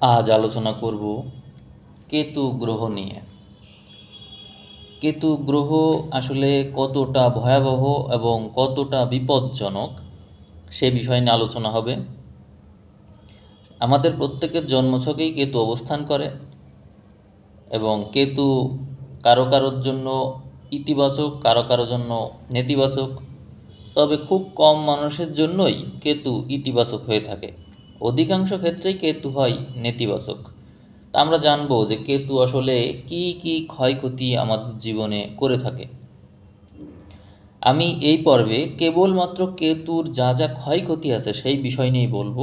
আজ আলোচনা করব কেতু গ্রহ নিয়ে। কেতু গ্রহ আসলে কতটা ভয়াবহ এবং কতটা বিপজ্জনক সে বিষয় নিয়ে আলোচনা হবে। আমাদের প্রত্যেকের জন্মছকেই কেতু অবস্থান করে এবং কেতু কারও কারোর জন্য ইতিবাচক, কারও কারোর জন্য নেতিবাচক। তবে খুব কম মানুষের জন্যই কেতু ইতিবাচক হয়ে থাকে। অধিকাংশ ক্ষেত্রেই কেতু হয় নেতিবাচক। তা আমরা জানব যে কেতু আসলে কি কি ক্ষয়ক্ষতি আমাদের জীবনে করে থাকে। আমি এই পর্বে কেবলমাত্র কেতুর যা যা ক্ষয়ক্ষতি আছে সেই বিষয় নিয়েই বলব।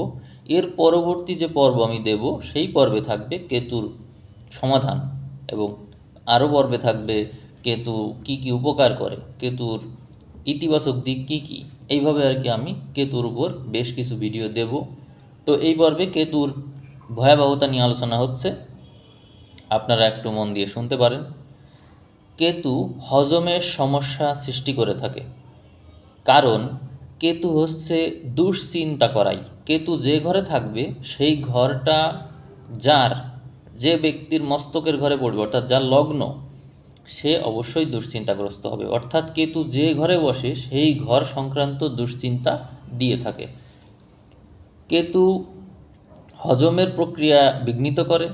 এর পরবর্তী যে পর্ব আমি দেব, সেই পর্বে থাকবে কেতুর সমাধান এবং আরও পর্বে থাকবে কেতু কি কি উপকার করে, কেতুর ইতিবাচক দিক কী কী। এইভাবে আর কি আমি কেতুর উপর বেশ কিছু ভিডিও দেব। তো এই পর্বে কেতুর ভয়াবহতা নিয়ে আলোচনা হচ্ছে, আপনারা একটু মন দিয়ে শুনতে পারেন। কেতু হজমের সমস্যা সৃষ্টি করে থাকে। কারণ কেতু হচ্ছে দুশ্চিন্তা করাই। কেতু যে ঘরে থাকবে, সেই ঘরটা যার, যে ব্যক্তির মস্তকের ঘরে পড়বে, অর্থাৎ যার লগ্ন, সে অবশ্যই দুশ্চিন্তাগ্রস্ত হবে। অর্থাৎ কেতু যে ঘরে বসে, সেই ঘর সংক্রান্ত দুশ্চিন্তা দিয়ে থাকে। কেতু হজমের প্রক্রিয়া বিঘ্নিত করে,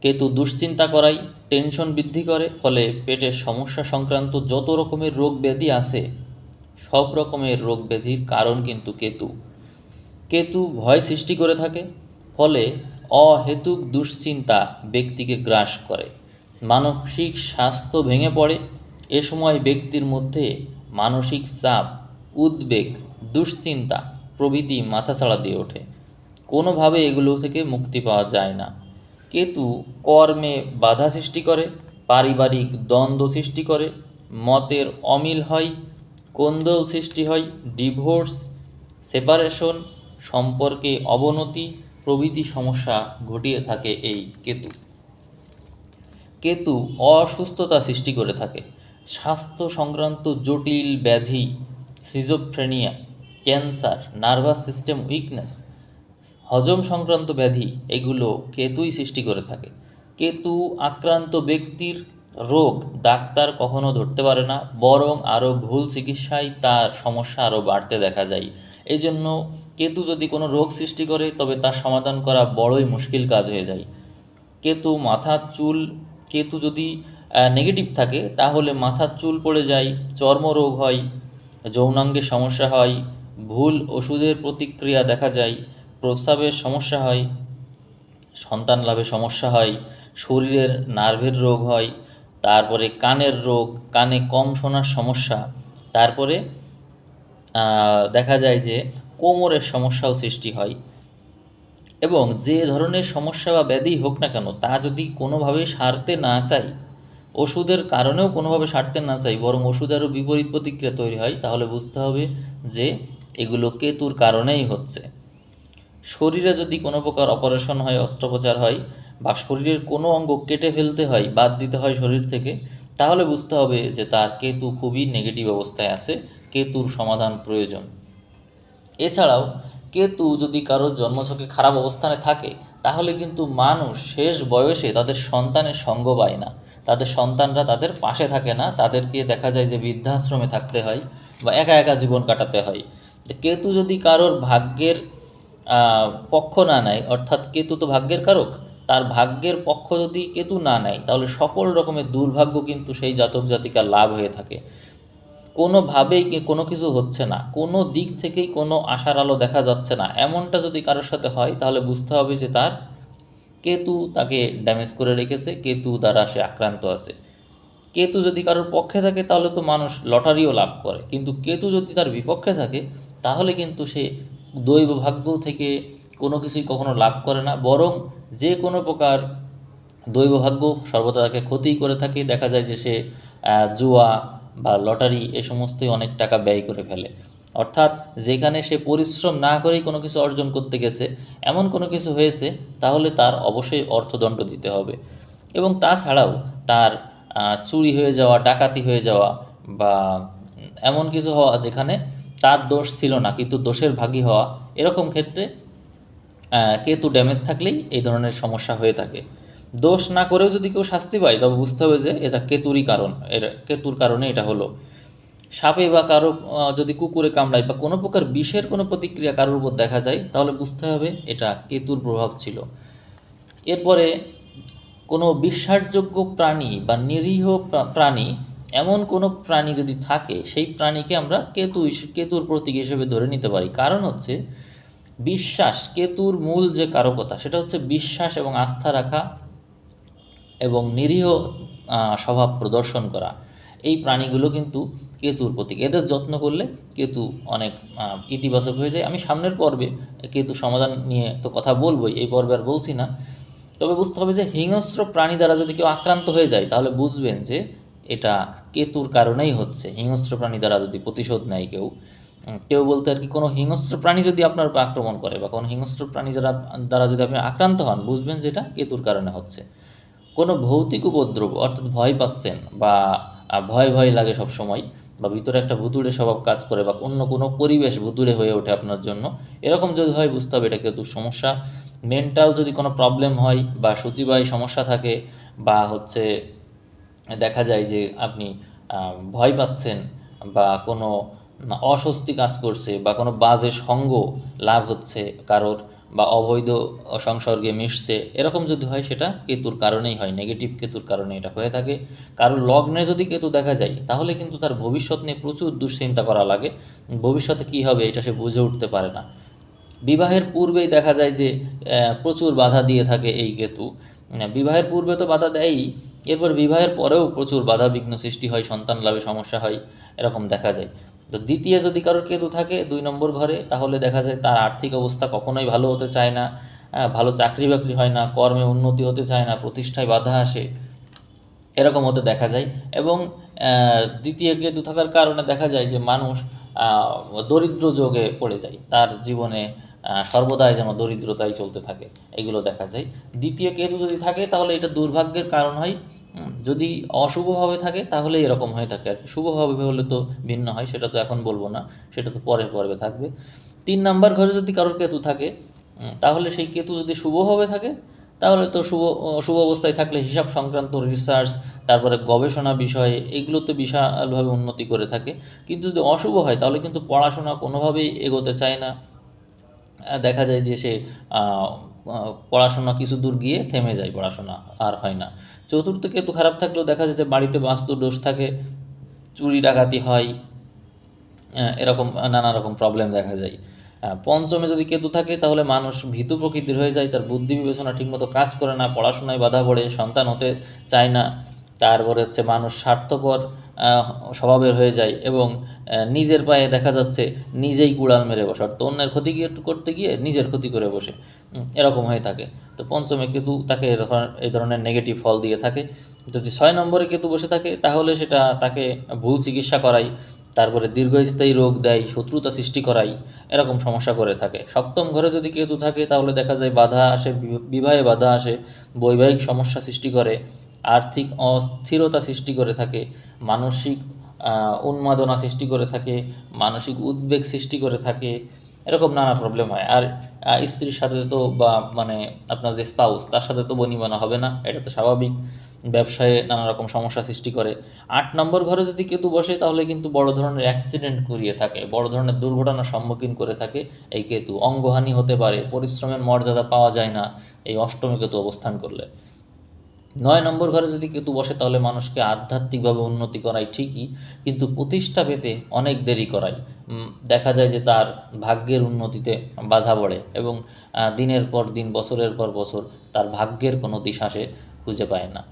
কেতু দুশ্চিন্তা করাই টেনশন বৃদ্ধি করে, ফলে পেটের সমস্যা সংক্রান্ত যত রকমের রোগ ব্যাধি আছে, সব রকমের রোগ ব্যাধির কারণ কিন্তু কেতু। কেতু ভয় সৃষ্টি করে থাকে, ফলে অহেতুক দুশ্চিন্তা ব্যক্তিকে গ্রাস করে। মানসিক স্বাস্থ্য ভেঙে পড়ে, এ সময় ব্যক্তির মধ্যে মানসিক চাপ, উদ্বেগ, দুশ্চিন্তা প্রভৃতি মাথাছাড়া দিয়ে ওঠে। কোনোভাবে এগুলো থেকে মুক্তি পাওয়া যায় না। কেতু কর্মে বাধা সৃষ্টি করে, পারিবারিক দ্বন্দ্ব সৃষ্টি করে, মতের অমিল হয়, কোন্দল সৃষ্টি হয়, ডিভোর্স, সেপারেশন, সম্পর্কে অবনতি, প্রভৃতি সমস্যা ঘটিয়ে থাকে এই কেতু। কেতু অসুস্থতা সৃষ্টি করে থাকে। স্বাস্থ্য সংক্রান্ত জটিল ব্যাধি schizophrenia cancer, nervous system weakness, হজম সংক্রান্ত ব্যাধি, এগুলো কেতুই সৃষ্টি করে থাকে। কেতু আক্রান্ত ব্যক্তির রোগ ডাক্তার কখনো ধরতে পারে না, বরং আরও ভুল চিকিৎসায় তার সমস্যা আরও বাড়তে দেখা যায়। এই জন্য কেতু যদি কোনো রোগ সৃষ্টি করে, তবে তার সমাধান করা বড়ই মুশকিল কাজ হয়ে যায়। কেতু মাথার চুল, কেতু যদি নেগেটিভ থাকে, তাহলে মাথার চুল পড়ে যায়, চর্মরোগ হয় যৌনাঙ্গের সমস্যা হয় ভুল ওষুধের প্রতিক্রিয়া দেখা যায়, প্রস্রাবের সমস্যা হয়, সন্তান লাভে সমস্যা হয়, শরীরের নার্ভের রোগ হয়, তারপরে কানের রোগ, কানে কম শোনার সমস্যা, তারপরে দেখা যায় যে কোমরের সমস্যাও সৃষ্টি হয় এবং যে ধরনের সমস্যা বা ব্যাধি হোক না কেন, তা যদি কোনোভাবে সারতে না চাই, ওষুধের কারণেও কোনোভাবে সারতে না চাই, বরং ওষুধেরও বিপরীত প্রতিক্রিয়া তৈরি হয়, তাহলে বুঝতে হবে যে এগুলো কেতুর কারণেই হচ্ছে। শরীরে যদি কোনো প্রকার অপারেশন হয়, অস্ত্রোপচার হয় বা শরীরের কোনো অঙ্গ কেটে ফেলতে হয়, বাদ দিতে হয় শরীর থেকে, তাহলে বুঝতে হবে যে তার কেতু খুবই নেগেটিভ অবস্থায় আছে, কেতুর সমাধান প্রয়োজন। এছাড়াও, কেতু যদি কারোর জন্মছকে খারাপ অবস্থানে থাকে, তাহলে কিন্তু মানুষ শেষ বয়সে তাদের সন্তানের সঙ্গ পায় না। তাদের সন্তানরা তাদের পাশে থাকে না, তাদেরকে দেখা যায় যে বৃদ্ধাশ্রমে থাকতে হয় বা একা একা জীবন কাটাতে হয়। কেতু যদি কারোর ভাগ্যের পক্ষ না নেয়, অর্থাৎ কেতু তো ভাগ্যের কারক, তার ভাগ্যের পক্ষ যদি কেতু না নেয়, তাহলে সকল রকমের দুর্ভাগ্য কিন্তু সেই জাতক জাতিকার লাভ হয়ে থাকে। কোনোভাবেই কোনো কিছু হচ্ছে না। কোনো দিক থেকেই কোনো আশার আলো দেখা যাচ্ছে না। এমনটা যদি কারোর সাথে হয়, তাহলে বুঝতে হবে যে তার কেতু তাকে ড্যামেজ করে রেখেছে, কেতু দ্বারা সে আক্রান্ত আছে। কেতু যদি কারোর পক্ষে থাকে, তাহলে তো মানুষ লটারিও লাভ করে। কিন্তু কেতু যদি তার বিপক্ষে থাকে তাহলে কিন্তু সে দৈব ভাগ্য থেকে কোনো কিছুই কখনো লাভ করে না। বরং যে কোনো প্রকার দৈব ভাগ্য সর্বদা তাকে ক্ষতি করে থাকে। দেখা যায় যে সে জুয়া বা লটারি এ সমস্তই অনেক টাকা ব্যয় করে ফেলে। অর্থাৎ যেখানে সে পরিশ্রম না করেই কোনো কিছু অর্জন করতে গেছে, এমন কোনো কিছু হয়েছে, তাহলে তার অবশ্যই অর্থদণ্ড দিতে হবে। এবং তাছাড়াও তার চুরি হয়ে যাওয়া, ডাকাতি হয়ে যাওয়া বা এমন কিছু হওয়া যেখানে তার দোষ ছিল না, কিন্তু দোষের ভাগী হওয়া এরকম ক্ষেত্রে কেতু ড্যামেজ থাকলেই এই ধরনের সমস্যা হয়ে থাকে। দোষ না করেও যদি কেউ শাস্তি পায়, তবে বুঝতে হবে যে এটা কেতুরই কারণ, এর কেতুর কারণে এটা হলো। সাপে বা কারও যদি কুকুরে কামড়ায় বা কোনো প্রকার বিষের কোনো প্রতিক্রিয়া কারোর উপর দেখা যায়, তাহলে বুঝতে হবে এটা কেতুর প্রভাব ছিল। এরপরে কোনো বিশ্বাসযোগ্য প্রাণী বা নিরীহ প্রাণী এমন কোনো প্রাণী যদি থাকে, সেই প্রাণীকে আমরা কেতু কেতুর প্রতীক হিসেবে ধরে নিতে পারি। কারণ হচ্ছে বিশ্বাস, কেতুর মূল যে কারকতা, সেটা হচ্ছে বিশ্বাস এবং আস্থা রাখা এবং নিরীহ স্বভাব প্রদর্শন করা। এই প্রাণীগুলো কিন্তু কেতুর প্রতীক। এদের যত্ন করলে কেতু অনেক ইতিবাচক হয়ে যায়। আমি সামনের পর্বে কেতু সমাধান নিয়ে তো কথা বলবোই, এই পর্বে আর বলছি না। তবে বুঝতে হবে যে হিংস্র প্রাণী দ্বারা যদি কেউ আক্রান্ত হয়ে যায়, তাহলে বুঝবেন যে এটা কেতুর কারণেই হচ্ছে। হিংস্র প্রাণী দ্বারা যদি প্রতিশোধ নেয় কেউ কেউ বলতে আর কি কোনো হিংস্র প্রাণী যদি আপনার আক্রমণ করে বা কোনো হিংস্র প্রাণী যারা, দ্বারা যদি আপনি আক্রান্ত হন, বুঝবেন যে এটা কেতুর কারণে হচ্ছে। কোনো ভৌতিক উপদ্রব অর্থাৎ ভয় পাচ্ছেন বা ভয় ভয় লাগে সব সময় বা ভিতরে একটা ভুতুড়ে স্বভাব কাজ করে বা অন্য কোনো পরিবেশ ভুতুড়ে হয়ে ওঠে আপনার জন্য, এরকম যদি হয় বুঝতে হবে এটা কেতুর সমস্যা। মেন্টাল যদি কোনো প্রবলেম হয় বা সূচিবাহী সমস্যা থাকে বা হচ্ছে দেখা যায় যে আপনি ভয় পাচ্ছেন বা কোনো অস্বস্তি কাজ করছে বা কোনো বাজে সঙ্গ লাভ হচ্ছে কারোর বা অবৈধ সংসর্গে মিশছে, এরকম যদি হয় সেটা কেতুর কারণেই হয় নেগেটিভ কেতুর কারণে এটা হয়ে থাকে। কারোর লগ্নে যদি কেতু দেখা যায়, তাহলে কিন্তু তার ভবিষ্যৎ নিয়ে প্রচুর দুশ্চিন্তা করা লাগে। ভবিষ্যতে কী হবে এটা সে বুঝে উঠতে পারে না। বিবাহের পূর্বেই দেখা যায় যে প্রচুর বাধা দিয়ে থাকে এই কেতু। বিবাহের পূর্বে তো বাধা দেয়ই এরপর বিবাহের পরেও প্রচুর বাধা বিঘ্ন সৃষ্টি হয়, সন্তান লাভে সমস্যা হয়, এরকম দেখা যায়। তো দ্বিতীয় যদি কারোর কেতু থাকে দুই নম্বর ঘরে, তাহলে দেখা যায় তার আর্থিক অবস্থা কখনোই ভালো হতে চায় না ভালো চাকরি বাকরি হয় না, কর্মে উন্নতি হতে চায় না, প্রতিষ্ঠায় বাধা আসে, এরকম হতে দেখা যায়। এবং দ্বিতীয় কেতু থাকার কারণে দেখা যায় যে মানুষ দরিদ্র যোগে পড়ে যায়, তার জীবনে সর্বদাই যেন দরিদ্রতাই চলতে থাকে, এগুলো দেখা যায়। দ্বিতীয় কেতু যদি থাকে, তাহলে এটা দুর্ভাগ্যের কারণ হয় যদি অশুভভাবে থাকে তাহলে এরকম হয়ে থাকে আর কি। শুভভাবে হলে তো ভিন্ন হয়, সেটা তো এখন বলব না, সেটা তো পরের পর্বে থাকবে। তিন নাম্বার ঘরে যদি কারোর কেতু থাকে তাহলে সেই কেতু যদি শুভভাবে থাকে, তাহলে তো শুভ শুভ অবস্থায় থাকলে হিসাব সংক্রান্ত রিসার্চ তারপরে গবেষণা বিষয়ে, এগুলোতে বিশালভাবে উন্নতি করে থাকে। কিন্তু যদি অশুভ হয়, তাহলে কিন্তু পড়াশোনা কোনোভাবেই এগোতে চায় না। দেখা যায় যে সে পড়াশোনা কিছু দূর গিয়ে থেমে যায় পড়াশোনা, আর হয় না। চতুর্থ কেতু খারাপ থাকলেও দেখা যায় যে বাড়িতে বাস্তু দোষ থাকে, চুরি ডাকাতি হয় এরকম, নানা রকম প্রবলেম দেখা যায়। পঞ্চমে যদি কেতু থাকে তাহলে মানুষ ভীতু প্রকৃতির হয়ে যায়, তার বুদ্ধি বিবেচনা ঠিকমতো কাজ করে না, পড়াশোনায় বাধা পড়ে, সন্তান হতে চায় না, তারপরে হচ্ছে মানুষ স্বার্থপর স্বভাবের হয়ে যায় এবং নিজের পায়ে দেখা যাচ্ছে নিজেই কুড়াল মেরে বসে। অর্থাৎ অন্যের ক্ষতি করতে গিয়ে নিজের ক্ষতি করে বসে। এরকম হয়ে থাকে। তো পঞ্চমে কেতু তাকে এই ধরনের নেগেটিভ ফল দিয়ে থাকে। যদি ছয় নম্বরে কেতু বসে থাকে, তাহলে সেটা তাকে ভুল চিকিৎসা করাই, তারপরে দীর্ঘস্থায়ী রোগ দেয়, শত্রুতা সৃষ্টি করাই, এরকম সমস্যা করে থাকে। সপ্তম ঘরে যদি কেতু থাকে, তাহলে দেখা যায় বাধা আসে বিবাহে বাধা আসে, বৈবাহিক সমস্যা সৃষ্টি করে আর্থিক অস্থিরতা সৃষ্টি করে থাকে, মানসিক উন্মাদনা সৃষ্টি করে থাকে, মানসিক উদ্বেগ সৃষ্টি করে থাকে, এরকম নানা প্রবলেম হয়। আর স্ত্রীর সাথে তো বা মানে আপনার যে স্পাউস তার সাথে তো বনিবনা হবে না, এটা তো স্বাভাবিক। ব্যবসায়ে নানা রকম সমস্যা সৃষ্টি করে। আট নম্বর ঘরে যদি কেতু বসে, তাহলে কিন্তু বড় ধরনের অ্যাক্সিডেন্ট করিয়ে থাকে, বড় ধরনের দুর্ঘটনার সম্মুখীন করে থাকে এই কেতু। অঙ্গহানি হতে পারে, পরিশ্রমের মর্যাদা পাওয়া যায় না এই অষ্টমী কেতু অবস্থান করলে। নয় নম্বর ঘরে যদি কেতু বসে, তাহলে মানুষকে আধ্যাত্মিকভাবে উন্নতি করায় ঠিকই, কিন্তু প্রতিষ্ঠা পেতে অনেক দেরি করায় দেখা যায় যে তার ভাগ্যের উন্নতিতে বাধা পড়ে এবং দিনের পর দিন, বছরের পর বছর তার ভাগ্যের কোনো দিশা সে খুঁজে পায় না।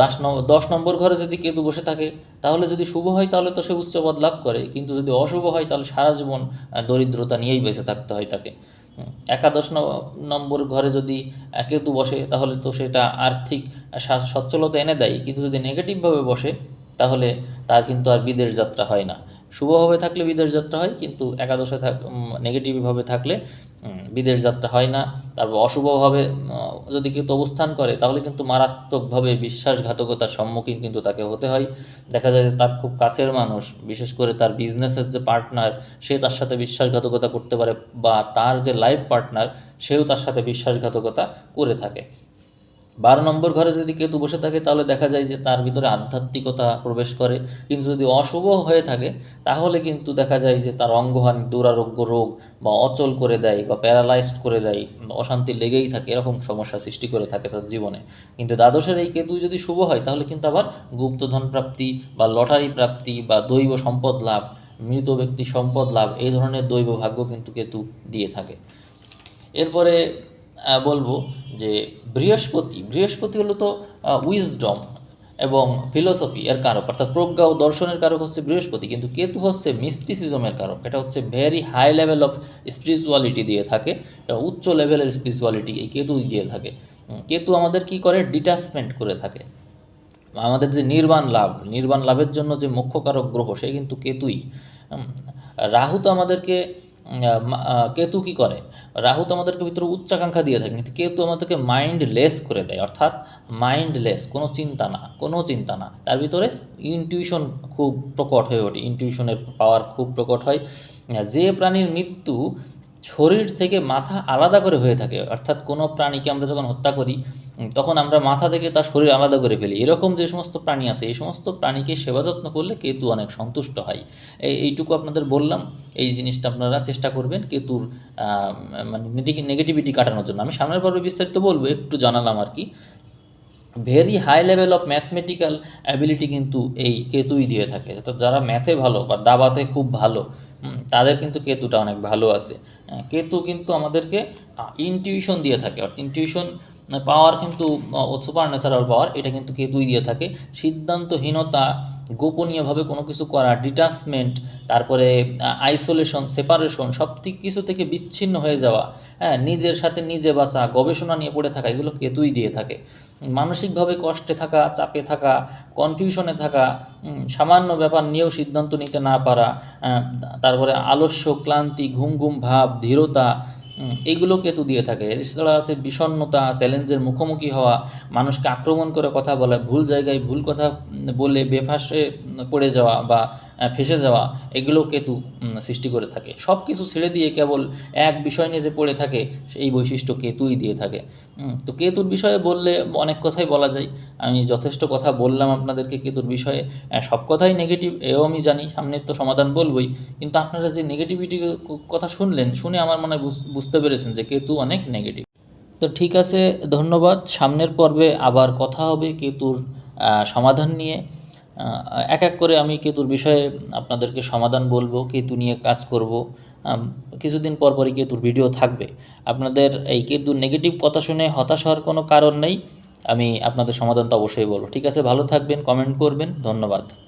দশ দশ নম্বর ঘরে যদি কেতু বসে থাকে, তাহলে যদি শুভ হয়, তাহলে তো সে উচ্চপদ লাভ করে, কিন্তু যদি অশুভ হয়, তাহলে সারা জীবন দরিদ্রতা নিয়েই বেঁচে থাকতে হয় তাকে। একাদশ নম্বর ঘরে যদি কেতু বসে, তাহলে তো সেটা আর্থিক সচ্ছলতা এনে দেয়। কিন্তু যদি নেগেটিভভাবে বসে, তাহলে তার কিন্তু আর বিদেশ যাত্রা হয় না। শুভভাবে থাকলে বিদেশ যাত্রা হয়, কিন্তু একাদশে থাক নেগেটিভভাবে থাকলে বিদেশ যাত্রা হয় না। তারপর অশুভভাবে যদি কেউ অবস্থান করে, তাহলে কিন্তু মারাত্মকভাবে বিশ্বাসঘাতকতার সম্মুখীন কিন্তু তাকে হতে হয়। দেখা যায় তার খুব কাছের মানুষ, বিশেষ করে তার বিজনেসের যে পার্টনার সে তার সাথে বিশ্বাসঘাতকতা করতে পারে বা তার যে লাইফ পার্টনার সেও তার সাথে বিশ্বাসঘাতকতা করে থাকে। বারো নম্বর ঘরে যদি কেতু বসে থাকে, তাহলে দেখা যায় যে তার ভিতরে আধ্যাত্মিকতা প্রবেশ করে। কিন্তু যদি অশুভ হয়ে থাকে, তাহলে কিন্তু দেখা যায় যে তার অঙ্গহানি, দুরারোগ্য রোগ বা অচল করে দেয় বা প্যারালাইজড করে দেয় অশান্তি লেগেই থাকে, এরকম সমস্যা সৃষ্টি করে থাকে তার জীবনে। কিন্তু দ্বাদশের এই কেতু যদি শুভ হয়, তাহলে কিন্তু আবার গুপ্তধন প্রাপ্তি বা লটারি প্রাপ্তি বা দৈব সম্পদ লাভ, মৃত ব্যক্তি সম্পদ লাভ, এই ধরনের দৈব ভাগ্য কিন্তু কেতু দিয়ে থাকে। এরপরে বলব যে বৃহস্পতি বৃহস্পতি হলো তো উইজডম এবং ফিলোসফি এর কারক, অর্থাৎ প্রজ্ঞা ও দর্শনের কারক হচ্ছে বৃহস্পতি, কিন্তু কেতু হচ্ছে মিস্টিসিজমের কারক, এটা হচ্ছে very high level of spirituality দিয়ে থাকে উচ্চ লেভেলের স্পিরিচুয়ালিটি এই কেতু দিয়ে থাকে। কেতু আমাদের কি করে? ডিটাচমেন্ট করে থাকে। আমাদের যে নির্বাণ লাভ, নির্বাণ লাভের জন্য যে মুখ্য কারক গ্রহ, সে কিন্তু কেতুই। রাহু তো আমাদেরকে কেতু কি করে? রাহু তো আমাদেরকে ভিতরে উচ্চাকাঙ্ক্ষা দিয়ে থাকে, কিন্তু কেতু আমাদেরকে মাইন্ডলেস করে দেয়, অর্থাৎ মাইন্ডলেস কোনো চিন্তা না, কোনো চিন্তা না। তার ভিতরে ইনটিউশন খুব প্রকট হয়ে ওঠে ইনটিউশনের পাওয়ার খুব প্রকট হয়। যে প্রাণীর মৃত্যু শরীর থেকে মাথা আলাদা করে হয়ে থাকে। অর্থাৎ কোনো প্রাণীকে আমরা যখন হত্যা করি তখন আমরা মাথা থেকে তার শরীর আলাদা করে ফেলি। এরকম যে সমস্ত প্রাণী আছে, এই সমস্ত প্রাণীকে সেবা যত্ন করলে কেতু অনেক সন্তুষ্ট হয়। এই এইটুকু আপনাদের বললাম। এই জিনিসটা আপনারা চেষ্টা করবেন কেতুর মানে নেগেটিভিটি কাটানোর জন্য। আমি সামনের পর্বে বিস্তারিত বলব, একটু জানালাম আর কি। Very high level of mathematical ability কিন্তু এই কেতুই দিয়ে থাকে। অর্থাৎ যারা ম্যাথে ভালো বা দাবাতে খুব ভালো তাদের কিন্তু কেতুটা অনেক ভালো আছে। কেতু কিন্তু আমাদেরকে ইনটিউশন দিয়ে থাকে। অর্থাৎ ইনটিউশন পাওয়ার কিন্তু সুপার ন্যাচারাল পাওয়ার এটা কিন্তু কেতুই দিয়ে থাকে। সিদ্ধান্তহীনতা, গোপনীয়ভাবে কোনো কিছু করা ডিটাচমেন্ট তারপরে আইসোলেশন সেপারেশন সব কিছু থেকে বিচ্ছিন্ন হয়ে যাওয়া হ্যাঁ নিজের সাথে নিজে বাসা গবেষণা নিয়ে পড়ে থাকা, এগুলো কেতুই দিয়ে থাকে। মানসিকভাবে কষ্টে থাকা, চাপে থাকা কনফিউশনে থাকা সামান্য ব্যাপার নিয়েও সিদ্ধান্ত নিতে না পারা তারপরে আলস্য, ক্লান্তি, ঘুম ঘুম ভাব, ধীরতা এইগুলো কেতু দিয়ে থাকে। এছাড়া আছে বিষণ্ণতা, চ্যালেঞ্জের মুখোমুখি হওয়া, মানুষকে আক্রমণ করে কথা বলা, ভুল জায়গায় ভুল কথা বলে বেফাসে পড়ে যাওয়া বা ফেসে যাওয়া এগুলো কেতু সৃষ্টি করে থাকে। সব কিছু ছেড়ে দিয়ে কেবল এক বিষয় নিয়ে যে পড়ে থাকে, সেই বৈশিষ্ট্য কেতুই দিয়ে থাকে। তো কেতুর বিষয়ে বললে অনেক কথাই বলা যায়। আমি যথেষ্ট কথা বললাম আপনাদেরকে কেতুর বিষয়ে। সব কথাই নেগেটিভ এও আমি জানি, সামনের তো সমাধান বলবই। কিন্তু আপনারা যে নেগেটিভিটি কথা শুনলেন, শুনে আমার মনে বুঝতে পেরেছেন যে কেতু অনেক নেগেটিভ তো ঠিক আছে, ধন্যবাদ। সামনের পর্বে আবার কথা হবে কেতুর সমাধান নিয়ে। এক এক করে আমি কেতুর বিষয়ে আপনাদেরকে সমাধান বলব, কেতু নিয়ে কাজ করব। কিছুদিন পর পরই কেতুর ভিডিও থাকবে। আপনাদের এই কেতুর নেগেটিভ কথা শুনে হতাশ হওয়ার কোনো কারণ নেই। আমি আপনাদের সমাধান তো অবশ্যই বলব। ঠিক আছে? ভালো থাকবেন কমেন্ট করবেন। ধন্যবাদ।